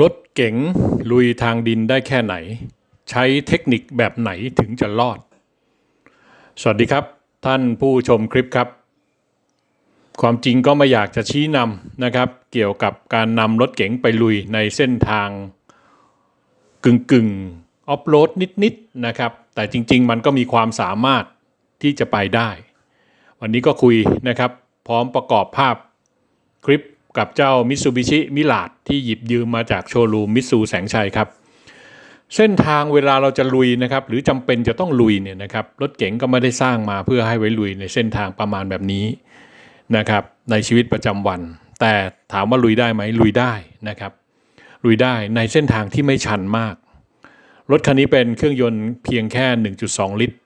รถเก๋งลุยทางดินได้แค่ไหน ใช้เทคนิคแบบไหนถึงจะรอด สวัสดีครับ ท่านผู้ชมคลิปครับ ความจริงก็ไม่อยากจะชี้นำนะครับ เกี่ยวกับการนำรถเก๋งไปลุยในเส้นทางกึ่งกึ่งออฟโรดนิดๆนะครับ แต่จริง ๆ มันก็มีความสามารถที่จะไปได้ วันนี้ก็คุยนะครับ พร้อมประกอบภาพคลิป กับเจ้า Mitsubishi m i r a g ที่หยิบยืมมาจากโชว์รูมมิตซูแสงชัยครับเส้นทางเวลาเราจะลุยนะครับหรือจำเป็นจะต้องลุยเนี่ยนะครับรถเก๋งก็ไม่ได้สร้างมาเพื่อให้ไว้ลุยในเส้นทางประมาณแบบนี้นะครับในชีวิตประจำวัน แต่ถามว่าลุยได้ไหมลุยได้นะครับลุยได้ในเส้นทางที่ไม่ชันมาก รถคันนี้เป็นเครื่องยนต์เพียงแค่ 1.2 ลิตร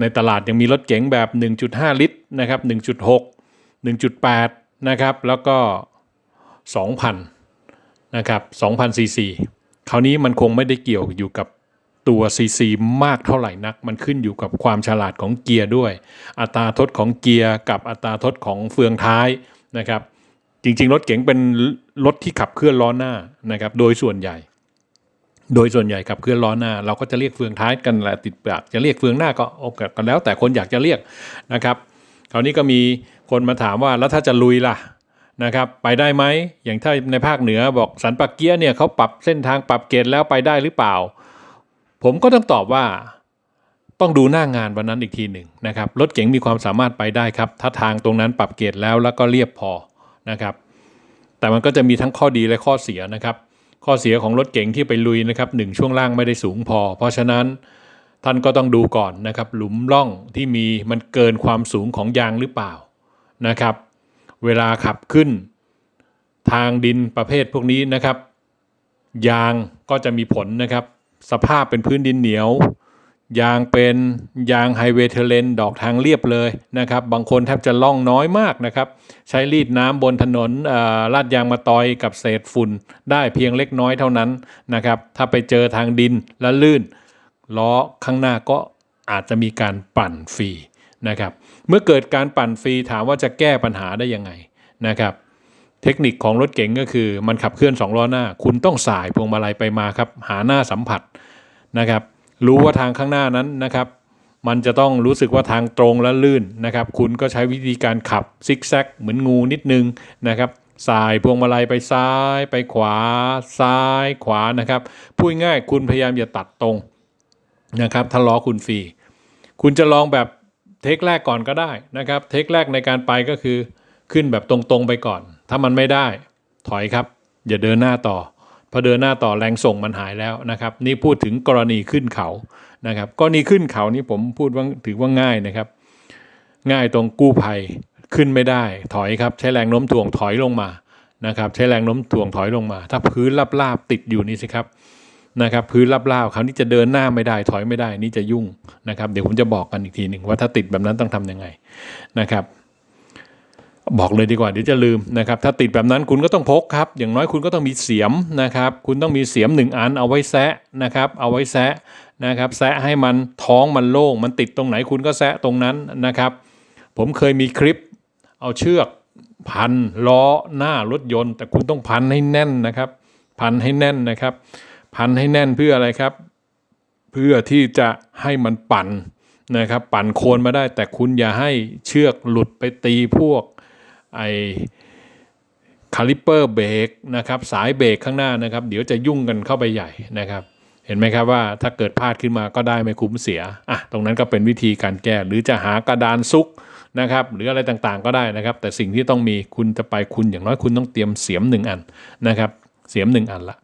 ในตลาดยังมีรถเก๋งแบบ 1.5 ลิตรนะครับ1.6 1.8 นะครับ แล้วก็ 2,000 นะครับ 2,000 ซีซีคราวนี้มันคงไม่ได้เกี่ยวอยู่กับตัวซีซีมากเท่าไหร่นัก มันขึ้นอยู่กับความฉลาดของเกียร์ด้วย อัตราทดของเกียร์กับอัตราทดของเฟืองท้ายนะครับ จริงๆ รถเก๋งเป็นรถที่ขับเคลื่อนล้อหน้านะครับ โดยส่วนใหญ่ โดยส่วนใหญ่ขับเคลื่อนล้อหน้า เราก็จะเรียกเฟืองท้ายกันแหละติดปากจะเรียกเฟืองหน้าก็โอเคกันแล้ว แต่คนอยากจะเรียกนะครับ คราวนี้ก็มี คนมาถามว่าแล้วถ้าจะลุยล่ะนะครับไปได้ไหมอย่างถ้าในภาคเหนือบอกสันปะเกียเนี่ยเขาปรับเส้นทางปรับเกณฑ์แล้วไปได้หรือเปล่า ผมก็ต้องตอบว่าต้องดูหน้างานวันนั้นอีกทีหนึ่งนะครับรถเก๋งมีความสามารถไปได้ครับ ถ้าทางตรงนั้นปรับเกณฑ์แล้วแล้วก็เรียบพอนะครับ แต่มันก็จะมีทั้งข้อดีและข้อเสียนะครับ ข้อเสียของรถเก๋งที่ไปลุยนะครับหนึ่งช่วงล่างไม่ได้สูงพอ เพราะฉะนั้นท่านก็ต้องดูก่อนนะครับหลุมร่องที่มีมันเกินความสูงของยางหรือเปล่า นะครับ เวลาขับขึ้น ทางดินประเภทพวกนี้นะครับ ยางก็จะมีผลนะครับ สภาพเป็นพื้นดินเหนียว ยางเป็นยางไฮเวย์เทเลนดอกทางเรียบเลยนะครับ บางคนแทบจะล่องน้อยมากนะครับ ใช้รีดน้ำบนถนนลาดยางมาตอยกับเศษฝุ่นได้เพียงเล็กน้อยเท่านั้นนะครับ ถ้าไปเจอทางดินและลื่นล้อข้างหน้าก็อาจจะมีการปั่นฟรี นะครับ เมื่อเกิดการปั่นฟรีถามว่าจะแก้ปัญหาได้ยังไงนะครับ เทคนิคของรถเก๋งก็คือมันขับเคลื่อนสองล้อหน้า คุณต้องสายพวงมาลัยไปมาครับ หาหน้าสัมผัสนะครับ รู้ว่าทางข้างหน้านั้นนะครับ มันจะต้องรู้สึกว่าทางตรงและลื่นนะครับ คุณก็ใช้วิธีการขับซิกแซกเหมือนงูนิดนึงนะครับสายพวงมาลัยไปซ้ายไปขวา ซ้ายขวานะครับพูดง่ายคุณพยายามอย่าตัดตรงนะครับถ้าล้อคุณฟรี คุณจะลองแบบ เทคแรกก่อนก็ได้นะครับเทคแรกในการไปก็คือขึ้นแบบตรงๆไปก่อน ถ้ามันไม่ได้ถอยครับ อย่าเดินหน้าต่อพอเดินหน้าต่อแรงส่งมันหายแล้วนะครับ นี่พูดถึงกรณีขึ้นเขานะครับกรณีขึ้นเขานี่ผมพูดว่าถือว่าง่ายนะครับ ง่ายตรงกู้ภัยขึ้นไม่ได้ ถอยครับใช้แรงโน้มถ่วงถอยลงมานะครับ ใช้แรงโน้มถ่วงถอยลงมา ถ้าพื้นราบๆติดอยู่นี่สิครับ นะครับพื้นราบๆคราวนี้จะเดินหน้าไม่ได้ถอยไม่ได้นี่จะยุ่งนะครับ เดี๋ยวผมจะบอกกันอีกทีหนึ่งว่าถ้าติดแบบนั้นต้องทำยังไงนะครับ บอกเลยดีกว่าเดี๋ยวจะลืมนะครับ ถ้าติดแบบนั้นคุณก็ต้องพกครับ อย่างน้อยคุณก็ต้องมีเสียมนะครับ คุณต้องมีเสียมหนึ่งอันเอาไว้แซะนะครับ เอาไว้แซะนะครับแซะให้มันท้องมันโล่ง มันติดตรงไหนคุณก็แซะตรงนั้นนะครับ ผมเคยมีคลิปเอาเชือกพันล้อหน้ารถยนต์ แต่คุณต้องพันให้แน่นนะครับ พันให้แน่นนะครับ พันให้แน่นเพื่ออะไรครับ เพื่อที่จะให้มันปั่นนะครับ ปั่นโคนมาได้ แต่คุณอย่าให้เชือกหลุดไปตีพวกไอคาลิปเปอร์เบรกนะครับสายเบรกข้างหน้านะครับ เดี๋ยวจะยุ่งกันเข้าไปใหญ่นะครับ เห็นไหมครับว่าถ้าเกิดพลาดขึ้นมาก็ได้ไม่คุ้มเสียอะตรงนั้นก็เป็นวิธีการแก้หรือจะหากระดานซุกนะครับหรืออะไรต่างๆก็ได้นะครับ แต่สิ่งที่ต้องมีคุณจะไปคุณอย่างน้อยคุณต้องเตรียมเสียมหนึ่งอันนะครับ เสียมหนึ่งอันละ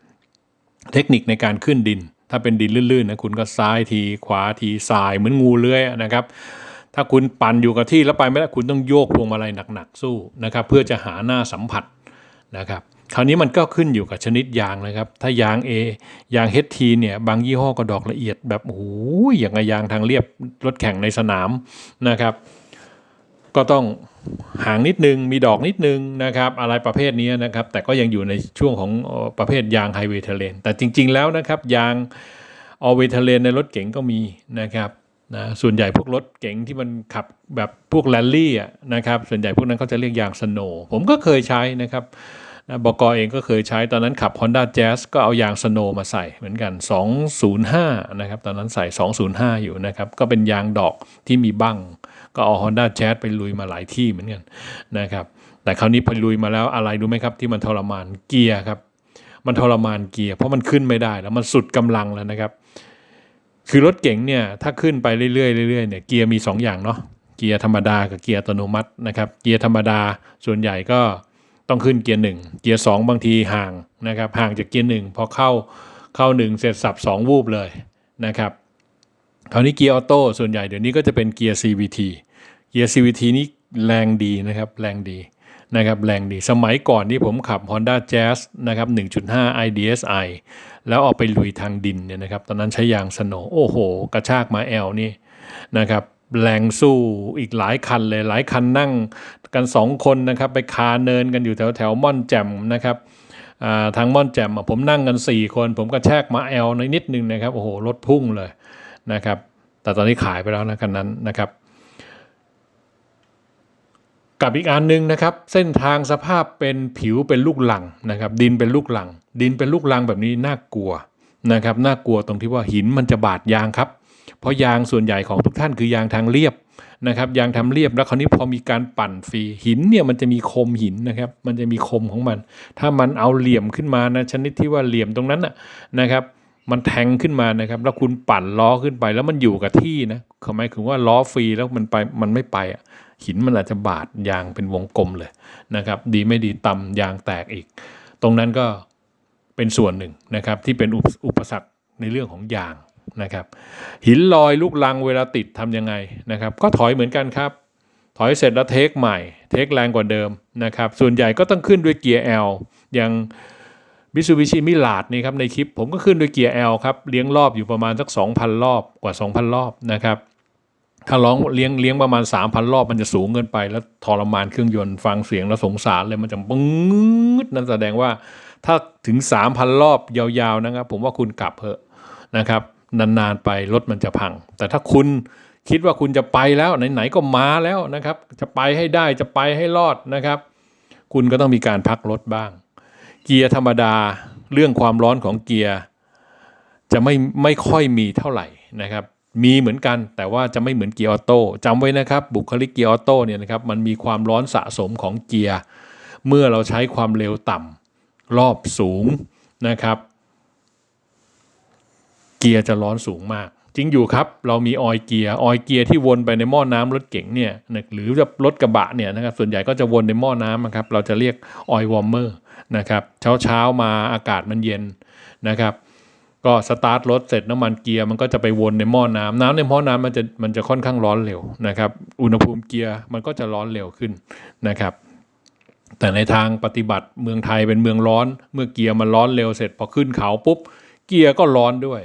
เทคนิคในการขึ้นดิน ถ้าเป็นดินลื่นๆนะคุณก็ซ้ายทีขวาทีสายเหมือนงูเลื้อยนะครับ ถ้าคุณปั่นอยู่กับที่แล้วไปไม่ได้คุณต้องโยกพวงมาลัยหนักๆสู้นะครับเพื่อจะหาหน้าสัมผัสนะครับคราวนี้มันก็ขึ้นอยู่กับชนิดยางนะครับ ถ้ายาง A ยาง HT เนี่ยบางยี่ห้อก็ดอกละเอียดแบบโอ้โหอย่างยางทางเรียบรถแข่งในสนามนะครับ ก็ต้องห่างนิดนึง มีดอกนิดนึงนะครับ อะไรประเภทนี้นะครับ แต่ก็ยังอยู่ในช่วงของประเภทยางไฮเวย์เทเลนแต่จริง ๆ แล้วนะครับ ยางออเวย์เทเลนในรถเก๋งก็มีนะครับนะส่วนใหญ่พวกรถเก๋งที่มันขับแบบพวกแรลลี่นะครับ ส่วนใหญ่พวกนั้นเขาจะเรียกยางสโนว์ผมก็เคยใช้นะครับนะบกเองก็เคยใช้ตอนนั้นขับ Honda Jazz ก็เอายางสโนมาใส่เหมือนกัน 205 นะครับ ตอนนั้นใส่ 205 อยู่นะครับ ก็เป็นยางดอกที่มีบั้ง ก็เอา Honda j a z ไปลุยมาหลายที่เหมือนกันนะครับแต่คราวนี้พอลุยมาแล้วอะไรรู้ไหมครับที่มันทรมานเกียร์ครับ มันทรมานเกียร์เพราะมันขึ้นไม่ได้แล้วมันสุดกำลังแล้วนะครับ คือรถเก๋งเนี่ยถ้าขึ้นไปเรื่อยๆเรื่อยๆเนี่ยเกียร์มี 2 อย่างเนาะเกียร์ธรรมดากับเกียร์อัตโนมัตินะครับ เกียร์ธรรมดาส่วนใหญ่ก็ต้องขึ้นเกียร์หนึ่งเกียร์สองบางทีห่างนะครับ ห่างจากเกียร์หนึ่งพอเข้าเข้าหนึ่งเสร็จสับสองวูบเลยนะครับคราวนี้เกียร์ออโต้ส่วนใหญ่เดี๋ยวนี้ก็จะเป็นเกียร์ CVT เกียร์ CVT นี่แรงดีนะครับ แรงดีนะครับ แรงดี สมัยก่อนที่ผมขับ Honda Jazz นะครับ 1.5 IDSI แล้วออกไปลุยทางดินเนี่ยนะครับ ตอนนั้นใช้ยางสโนโอ้โห กระชากมาแอลนี่นะครับแรงสู้อีกหลายคันเลยหลายคันนั่งกันสองคนนะครับ ไปคาเนินกันอยู่แถวแถวม่อนแจ่มนะครับทางม่อนแจ่มผมนั่งกัน 4 คน ผมกระแชกมาแอลนิดนึงนะครับ โอ้โหรถพุ่งเลยนะครับ แต่ตอนนี้ขายไปแล้วนะคันนั้นนะครับ กับอีกอันหนึ่งนะครับ เส้นทางสภาพเป็นผิวเป็นลูกหลังนะครับ ดินเป็นลูกหลัง ดินเป็นลูกหลังแบบนี้น่ากลัวนะครับน่ากลัวตรงที่ว่าหินมันจะบาดยางครับ เพราะยางส่วนใหญ่ของทุกท่านคือยางทางเรียบนะครับ ยางทำเรียบแล้วคราวนี้พอมีการปั่นฟรีหินเนี่ยมันจะมีคมหินนะครับ มันจะมีคมของมัน ถ้ามันเอาเหลี่ยมขึ้นมานะชนิดที่ว่าเหลี่ยมตรงนั้นนะนะครับ มันแทงขึ้นมานะครับ แล้วคุณปั่นล้อขึ้นไปแล้วมันอยู่กับที่นะหมายถึงว่าล้อฟรีแล้วมันไปมันไม่ไปอะ หินมันอาจจะบาดยางเป็นวงกลมเลยนะครับ ดีไม่ดีตำยางแตกอีก ตรงนั้นก็เป็นส่วนหนึ่งนะครับ ที่เป็นอุปอุปสรรคในเรื่องของยางนะครับ หินลอยลูกลังเวลาติดทำยังไงนะครับ ก็ถอยเหมือนกันครับ ถอยเสร็จแล้วเทคใหม่ เทคแรงกว่าเดิมนะครับ ส่วนใหญ่ก็ต้องขึ้นด้วยเกียร์ L อย่างมิซูบิชิมิลาดนี่ครับในคลิปผมก็ขึ้นด้วยเกียร์ L ครับเลี้ยงรอบอยู่ประมาณสัก 2,000 รอบกว่า 2,000 รอบนะครับ ถ้าร้องเลี้ยงเลี้ยงประมาณ3,000รอบมันจะสูงเกินไป แล้วทรมานเครื่องยนต์ฟังเสียงแล้วสงสารเลยมันจะปึ้งดนั่นแสดงว่า ถ้าถึง3,000รอบยาวๆนะครับ ผมว่าคุณกลับเถอะนะครับ นานๆไปรถมันจะพัง แต่ถ้าคุณคิดว่าคุณจะไปแล้วไหนๆก็มาแล้วนะครับ จะไปให้ได้จะไปให้รอดนะครับ คุณก็ต้องมีการพักรถบ้าง เกียร์ธรรมดาเรื่องความร้อนของเกียร์จะไม่ไม่ค่อยมีเท่าไหร่นะครับ มีเหมือนกันแต่ว่าจะไม่เหมือนเกียร์ออโต้จำไว้นะครับ บุคลิกเกียร์ออโต้เนี่ยนะครับมันมีความร้อนสะสมของเกียร์เมื่อเราใช้ความเร็วต่ำรอบสูงนะครับ เกียร์จะร้อนสูงมาก จริงอยู่ครับเรามีออยเกียร์ออยเกียร์ที่วนไปในหม้อน้ำรถเก๋งเนี่ยหรือจะรถกระบะเนี่ยนะครับส่วนใหญ่ก็จะวนในหม้อน้ำนะครับเราจะเรียกออยวอร์มเมอร์นะครับเช้าเช้ามาอากาศมันเย็นนะครับ ก็สตาร์ทรถเสร็จน้ำมันเกียร์มันก็จะไปวนในหม้อน้ำน้ำในหม้อน้ำมันจะมันจะค่อนข้างร้อนเร็วนะครับ อุณหภูมิเกียร์มันก็จะร้อนเร็วขึ้นนะครับ แต่ในทางปฏิบัติเมืองไทยเป็นเมืองร้อน เมื่อเกียร์มันร้อนเร็วเสร็จพอขึ้นเขาปุ๊บ เกียร์ก็ร้อนด้วย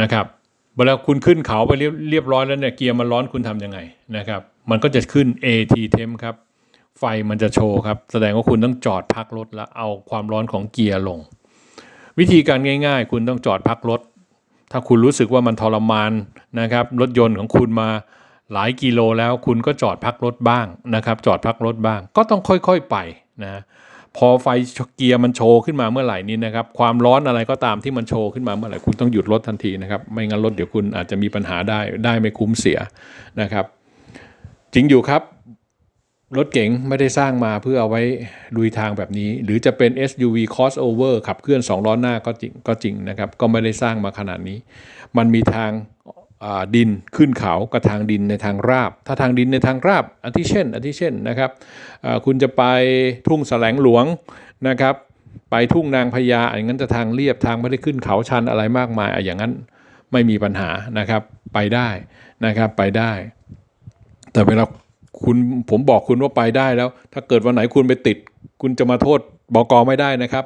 นะครับเวลาคุณขึ้นเขาไปเรียบเรียบร้อยแล้วเนี่ยเกียร์มันร้อนคุณทำยังไงนะครับ มันก็จะขึ้น AT temp ครับไฟมันจะโชว์ครับ แสดงว่าคุณต้องจอดพักรถแล้วเอาความร้อนของเกียร์ลง วิธีการง่ายๆ คุณต้องจอดพักรถ ถ้าคุณรู้สึกว่ามันทรมานนะครับ รถยนต์ของคุณมาหลายกิโลแล้ว คุณก็จอดพักรถบ้างนะครับ จอดพักรถบ้าง ก็ต้องค่อยๆไปนะพอไฟเกียร์มันโชว์ขึ้นมาเมื่อไหร่นี้นะครับ ความร้อนอะไรก็ตามที่มันโชว์ขึ้นมาเมื่อไหร่คุณต้องหยุดรถทันทีนะครับ ไม่งั้นรถเดี๋ยวคุณอาจจะมีปัญหาได้ได้ไม่คุ้มเสียนะครับ จริงอยู่ครับ รถเก๋งไม่ได้สร้างมาเพื่อเอาไว้ลุยทางแบบนี้ หรือจะเป็น SUV crossover ขับเคลื่อน 2 ล้อหน้าก็จริงก็จริงนะครับ ก็ไม่ได้สร้างมาขนาดนี้ มันมีทางดินขึ้นเขากับทางดินในทางราบ ถ้าทางดินในทางราบอาทิเช่นอาทิเช่นนะครับคุณจะไปทุ่งแสลงหลวงนะครับ ไปทุ่งนางพญาอย่างนั้นจะทางเรียบทางไม่ได้ขึ้นเขาชันอะไรมากมายอะอย่างนั้นไม่มีปัญหานะครับไปได้นะครับไปได้ แต่เวลา คุณผมบอกคุณว่าไปได้แล้ว ถ้าเกิดวันไหนคุณไปติด คุณจะมาโทษบกไม่ได้นะครับ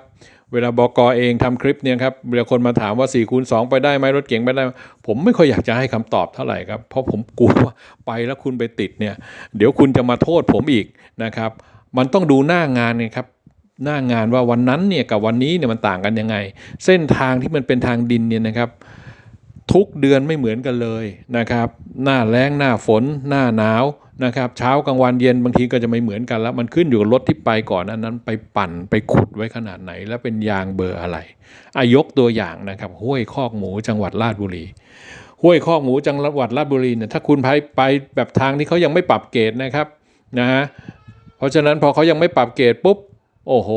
เวลาบกเองทำคลิปเนี่ยครับเวลาคนมาถามว่า4ี่คูณสไปได้ไหมรถเก๋งไปได้ ผมไม่ค่อยอยากจะให้คำตอบเท่าไหร่ครับ เพราะผมกลัวว่าไปแล้วคุณไปติดเนี่ย เดี๋ยวคุณจะมาโทษผมอีกนะครับ มันต้องดูหน้างานไงครับหน้างานว่าวันนั้นเนี่ยกับวันนี้เนี่ยมันต่างกันยังไง เส้นทางที่มันเป็นทางดินเนี่ยนะครับ ทุกเดือนไม่เหมือนกันเลยนะครับ หน้าแล้งหน้าฝน หน้าหนาวนะครับ เช้ากลางวันเย็นบางทีก็จะไม่เหมือนกันแล้วมันขึ้นอยู่กับรถที่ไปก่อนอันนั้นไปปั่นไปขุดไว้ขนาดไหน แล้วเป็นยางเบอร์อะไรอายกตัวอย่างนะครับ ห้วยคอกหมูจังหวัดราชบุรี ห้วยคอกหมูจังหวัดราชบุรีเนี่ยถ้าคุณไปไปแบบทางที่เขายังไม่ปรับเกรดนะครับนะฮะเพราะฉะนั้นพอเขายังไม่ปรับเกรดปุ๊บ โอ้โห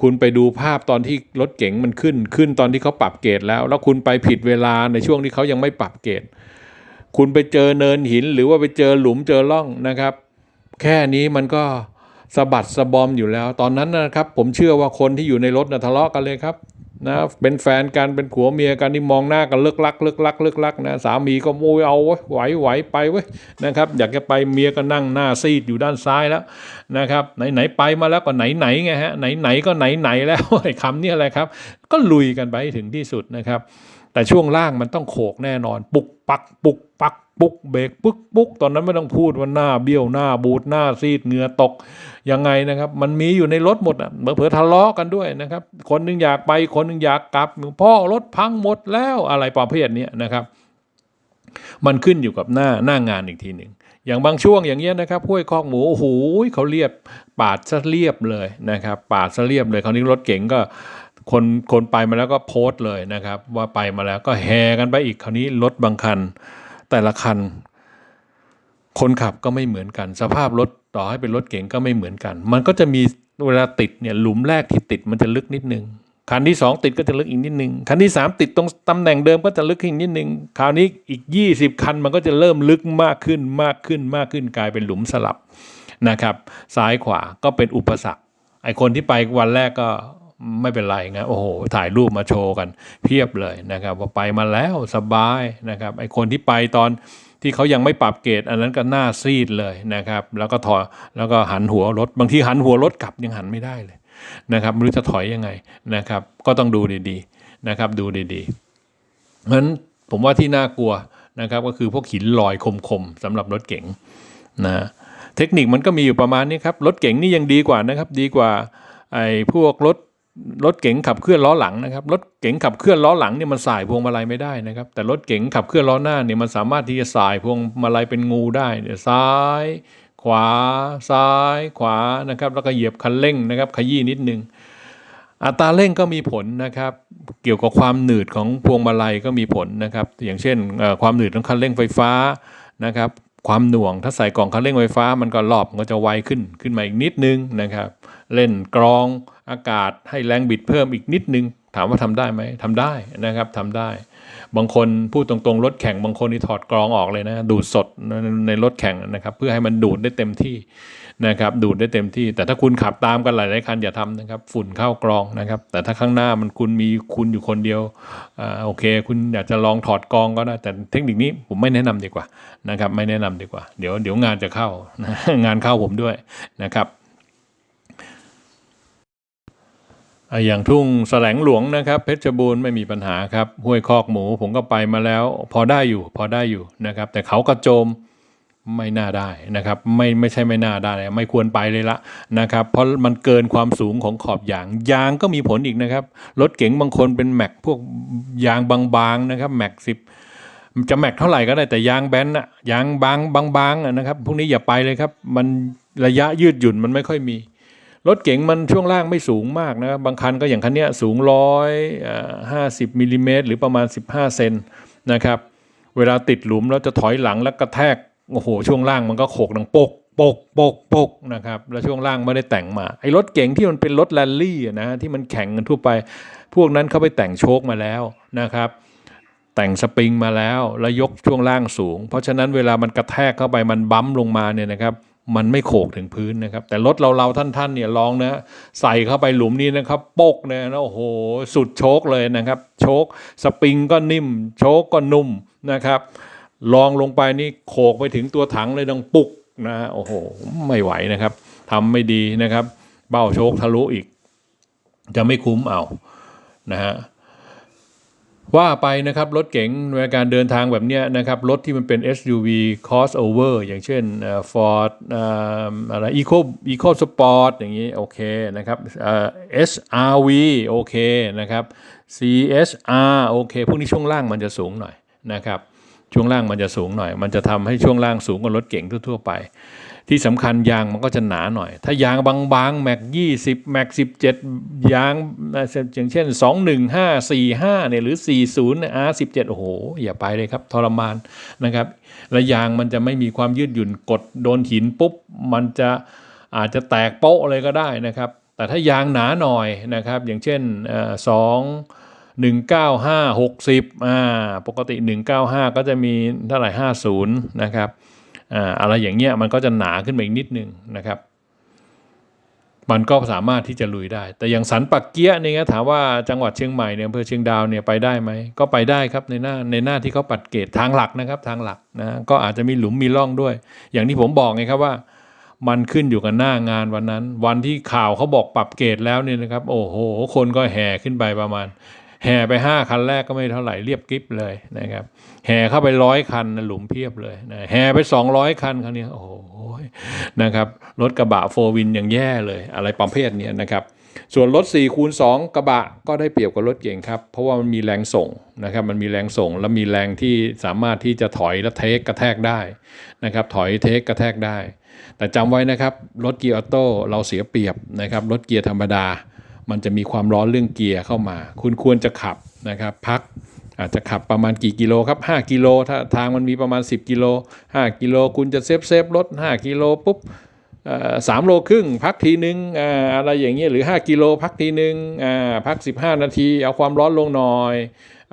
คุณไปดูภาพตอนที่รถเก๋งมันขึ้น ขึ้นตอนที่เขาปรับเกรดแล้ว แล้วคุณไปผิดเวลาในช่วงที่เขายังไม่ปรับเกรด คุณไปเจอเนินหิน หรือว่าไปเจอหลุมเจอร่องนะครับ แค่นี้มันก็สะบัดสะบอมอยู่แล้ว ตอนนั้นนะครับ ผมเชื่อว่าคนที่อยู่ในรถนะทะเลาะกันเลยครับ นะเป็นแฟนกันเป็นผัวเมียกันที่มองหน้ากันเลิกลักเลิกลักเลิกลักนะสามีก็โมยเอาเว้ไหวไหวไปเว้ยนะครับ อยากจะไปเมียก็นั่งหน้าซีดอยู่ด้านซ้ายแล้วนะครับ ไหนไหนไปมาแล้วก็ไหนไหนไงฮะไหนไหนก็ไหนไหนแล้วไอ้คำนี้อะไรครับ ก็ลุยกันไปถึงที่สุดนะครับ แต่ช่วงล่างมันต้องโขกแน่นอน ปุกปัก ปุกปัก ปุกเบรกปึ๊กปุ๊กตอนนั้นไม่ต้องพูดว่าหน้าเบี้ยวหน้าบูดหน้าซีดเหงื่อตกยังไงนะครับ มันมีอยู่ในรถหมดอะเผลอทะเลาะกันด้วยนะครับ คนหนึงอยากไปคนหนึงอยากกลับพ่อรถพังหมดแล้วอะไรประเภทนี้นะครับ มันขึ้นอยู่กับหน้าหน้างานอีกทีหนึ่งอย่างบางช่วงอย่างเงี้ยนะครับห้วยคอกหมูโอ้โหเขาเรียบปาดซะเรียบเลยนะครับ ปาดซะเรียบเลยคราวนี้รถเก๋งก็คนคนไปมาแล้วก็โพสต์เลยนะครับ ว่าไปมาแล้วก็แห่กันไปอีกคราวนี้รถบางคัน แต่ละคัน คนขับก็ไม่เหมือนกัน สภาพรถต่อให้เป็นรถเก๋งก็ไม่เหมือนกัน มันก็จะมีเวลาติดเนี่ยหลุมแรกที่ติดมันจะลึกนิดนึงคันที่สองติดก็จะลึกอีกนิดนึงคันที่สามติดตรงตำแหน่งเดิมก็จะลึกอีกนิดนึงคราวนี้อีกยี่สิบคันมันก็จะเริ่มลึกมากขึ้นมากขึ้นมากขึ้นกลายเป็นหลุมสลับนะครับ ซ้ายขวาก็เป็นอุปสรรคไอคนที่ไปวันแรกก็ ไม่เป็นไรนะโอ้โหถ่ายรูปมาโชว์กันเพียบเลยนะครับ ว่าไปมาแล้วสบายนะครับไอคนที่ไปตอนที่เขายังไม่ปรับเกรดอันนั้นก็หน้าซีดเลยนะครับ แล้วก็ถอยแล้วก็หันหัวรถ บางทีหันหัวรถกลับยังหันไม่ได้เลยนะครับไม่รู้จะถอยยังไงนะครับ ก็ต้องดูดีๆนะครับ ดูดีๆเพราะฉะนั้นผมว่าที่น่ากลัวนะครับก็คือพวกหินลอยคมๆสำหรับรถเก๋งนะเทคนิคมันก็มีอยู่ประมาณนี้ครับรถเก๋งนี่ยังดีกว่านะครับ ดีกว่าไอ้พวกรถ รถเก๋งขับเคลื่อนล้อหลังนะครับรถเก๋งขับเคลื่อนล้อหลังเนี่ยมันสายพวงมาลัยไม่ได้นะครับ แต่รถเก๋งขับเคลื่อนล้อหน้าเนี่ยมันสามารถที่จะสายพวงมาลัยเป็นงูได้เนี่ยซ้าย ขวา ซ้าย ขวานะครับแล้วก็เหยียบคันเร่งนะครับ ขยี้นิดนึงอัตราเร่งก็มีผลนะครับ เกี่ยวกับความหนืดของพวงมาลัยก็มีผลนะครับ อย่างเช่นความหนืดของคันเร่งไฟฟ้านะครับความหน่วงถ้าใส่กล่องคันเร่งไฟฟ้า มันก็รอบมันก็จะไวขึ้นขึ้นมาอีกนิดนึงนะครับ เล่นกรอง อากาศให้แรงบิดเพิ่มอีกนิดนึง ถามว่าทำได้ไหมทำได้นะครับทำได้ บางคนพูดตรงๆรถแข่งบางคนที่ถอดกรองออกเลยนะ ดูดสดในรถแข่งนะครับ เพื่อให้มันดูดได้เต็มที่นะครับดูดได้เต็มที่ แต่ถ้าคุณขับตามกันหลายๆคันอย่าทำนะครับฝุ่นเข้ากรองนะครับ แต่ถ้าข้างหน้ามันคุณมีคุณอยู่คนเดียวอ่าโอเค คุณอยากจะลองถอดกรองก็ได้ แต่เทคนิคนี้ผมไม่แนะนำดีกว่านะครับไม่แนะนำดีกว่า เดี๋ยวเดี๋ยวงานจะเข้างานเข้าผมด้วยนะครับ อย่างทุ่งแสลงหลวงนะครับ เพชรบูรณ์ไม่มีปัญหาครับห้วยคอกหมูผมก็ไปมาแล้ว พอได้อยู่พอได้อยู่นะครับ แต่เขากระโจมไม่น่าได้นะครับ ไม่ไม่ใช่ไม่น่าได้ไม่ควรไปเลยละนะครับ เพราะมันเกินความสูงของขอบยางยางก็มีผลอีกนะครับรถเก๋งบางคนเป็นแม็กพวกยางบางๆนะครับแม็กสิบจะแม็กเท่าไหร่ก็ได้แต่ยางแบนอะยางบางบางๆนะครับพวกนี้อย่าไปเลยครับ มันระยะยืดหยุ่นมันไม่ค่อยมี รถเก๋งมันช่วงล่างไม่สูงมากนะบางคันก็อย่างคันเนี้ยสูงร้อยห้าสิบมิลลิเมตรหรือประมาณ 15 เซนนะครับ เวลาติดหลุมแล้วจะถอยหลังแล้วกระแทกโอ้โหช่วงล่างมันก็โขกดังปกปกปกปกนะครับแล้วช่วงล่างไม่ได้แต่งมาไอ้รถเก๋งที่มันเป็นรถแรลลี่นะที่มันแข่งกันทั่วไป พวกนั้นเขาไปแต่งโชคมาแล้วนะครับแต่งสปริงมาแล้วแล้วยกช่วงล่างสูง เพราะฉะนั้นเวลามันกระแทกเข้าไปมันบั๊มลงมาเนี่ยนะครับ มันไม่โขกถึงพื้นนะครับ แต่รถเราเราท่านท่านๆเนี่ยลองนะใส่เข้าไปหลุมนี้นะครับโปกเนี่ยนะโอ้โหสุดโชคเลยนะครับ โชคสปริงก็นิ่ม โชคก็นุ่มนะครับลองลงไปนี่โขกไปถึงตัวถังเลยดังปุกนะโอ้โหไม่ไหวนะครับทำไม่ดีนะครับ เบ้าโชคทะลุอีก จะไม่คุ้มเอานะฮะ ว่าไปนะครับรถเก๋งในการเดินทางแบบเนี้ยนะครับรถที่มันเป็น SUV crossover อย่างเช่นเอ่อ Ford อะไร Eco Eco Sport อย่างนี้โอเคนะครับ SRV โอเคนะครับ CSR โอเคพวกนี้ช่วงล่างมันจะสูงหน่อยนะครับช่วงล่างมันจะสูงหน่อย มันจะทำให้ช่วงล่างสูงกว่ารถเก๋งทั่วๆไป ที่สำคัญยางมันก็จะหนาหน่อย ถ้ายางบางๆแม็กยี่สิบแม็กสิบเจ็ดยางเอ่ออย่างเช่นสองหนึ่งห้าสี่ห้าเนี่ยหรือสี่ศูนย์อาร์สิบเจ็ดโอ้โห อย่าไปเลยครับ ทรมานนะครับ และยางมันจะไม่มีความยืดหยุ่นกดโดนหินปุ๊บ มันจะอาจจะแตกโป๊ะเลยก็ได้นะครับ แต่ถ้ายางหนาหน่อยนะครับ อย่างเช่นสองหนึ่งเก้าห้าหกสิบอ่าปกติหนึ่งเก้าห้าก็จะมีเท่าไหร่ห้าศูนย์นะครับ อ่าอะไรอย่างเงี้ยมันก็จะหนาขึ้นมาอีกนิดนึงนะครับ มันก็สามารถที่จะลุยได้ แต่อย่างสันปักเกี้ยเนี่ยถามว่าจังหวัดเชียงใหม่เนี่ยอำเภอเชียงดาวเนี่ยไปได้ไหมก็ไปได้ครับในหน้าในหน้าที่เขาปัดเกตทางหลักนะครับทางหลักนะก็อาจจะมีหลุมมีร่องด้วย อย่างที่ผมบอกไงครับว่ามันขึ้นอยู่กับหน้างานวันนั้น วันที่ข่าวเขาบอกปรับเกตแล้วเนี่ยนะครับ โอ้โห คนก็แห่ขึ้นไปประมาณ แห่ไปห้าคันแรกก็ไม่เท่าไหร่เรียบกริบเลยนะครับ แห่เข้าไปร้อยคันหลุมเพียบเลยนะแห่ไปสองร้อยคันคราวนี้โอ้โหนะครับรถกระบะโฟวินอย่างแย่เลย อะไรประเภทนี้นะครับ ส่วนรถ4คูณ2กระบะก็ได้เปรียบกับรถเก่งครับ เพราะว่ามันมีแรงส่งนะครับ มันมีแรงส่ง และมีแรงที่สามารถที่จะถอยและเทคกระแทกได้นะครับ ถอยเทคกระแทกได้ แต่จำไว้นะครับรถเกียร์ออโต้เราเสียเปรียบนะครับรถเกียร์ธรรมดา มันจะมีความร้อนเรื่องเกียร์เข้ามา คุณควรจะขับนะครับ พักอาจจะขับประมาณกี่กิโลครับ 5 กิโล ถ้าทางมันมีประมาณ 10 กิโล 5 กิโล คุณจะเซฟเซฟรถ 5 กิโลปุ๊บสามโลครึ่งพักทีนึงอ่าอะไรอย่างเงี้ยหรือ 5 กิโลพักทีนึงอ่าพัก 15 นาที เอาความร้อนลงหน่อย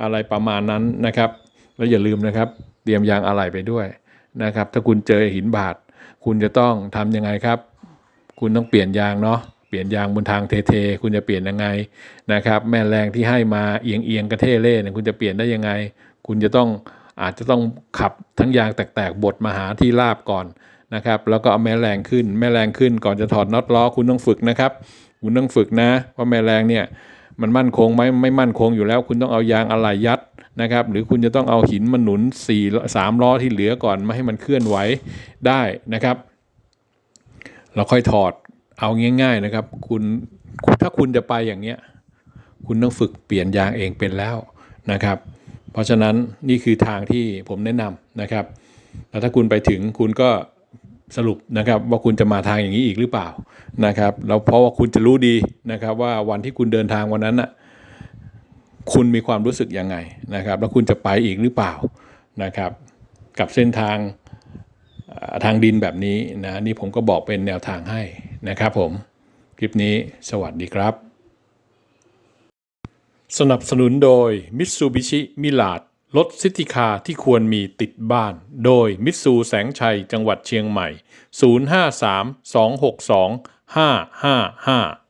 อะไรประมาณนั้นนะครับ แล้วอย่าลืมนะครับ เตรียมยางอะไหล่ไปด้วยนะครับ ถ้าคุณเจอหินบาดคุณจะต้องทำยังไงครับ คุณต้องเปลี่ยนยางเนาะ ลี่ยนยางบนทางเทๆคุณจะเปลี่ยนยังไงนะครับแม่แรงที่ให้มาเอียงเอียงกระเทเล่เนี่ยคุณจะเปลี่ยนได้ยังไง คุณจะต้องอาจจะต้องขับทั้งยางแตกๆบดมาหาที่ราบก่อนนะครับแล้วก็เอาแม่แรงขึ้นแม่แรงขึ้นก่อนจะถอดน็อตล้อคุณต้องฝึกนะครับ คุณต้องฝึกนะว่าแม่แรงเนี่ยมันมั่นคงไหมไม่มั่นคงอยู่แล้ว คุณต้องเอายางอะไหล่ยัดนะครับ หรือคุณจะต้องเอาหินมาหนุนสี่สามล้อที่เหลือก่อนไม่ให้มันเคลื่อนไหวได้นะครับ เราค่อยถอด เอาง่าย ๆนะครับ คุณถ้าคุณจะไปอย่างเงี้ย คุณต้องฝึกเปลี่ยนยางเองเป็นแล้วนะครับ เพราะฉะนั้นนี่คือทางที่ผมแนะนำนะครับแล้วถ้าคุณไปถึงคุณก็สรุปนะครับว่าคุณจะมาทางอย่างนี้อีกหรือเปล่านะครับแล้วเพราะว่าคุณจะรู้ดีนะครับ ว่าวันที่คุณเดินทางวันนั้นน่ะคุณมีความรู้สึกยังไงนะครับ แล้วคุณจะไปอีกหรือเปล่านะครับ กับเส้นทางทางดินแบบนี้นะนี่ผมก็บอกเป็นแนวทางให้ นะครับผม คลิปนี้สวัสดีครับ สนับสนุนโดย Mitsubishi m i l a d รถซิติคาที่ควรมีติดบ้าน โดยมิตซูแสงชัยจังหวัดเชียงใหม่ 053 262 555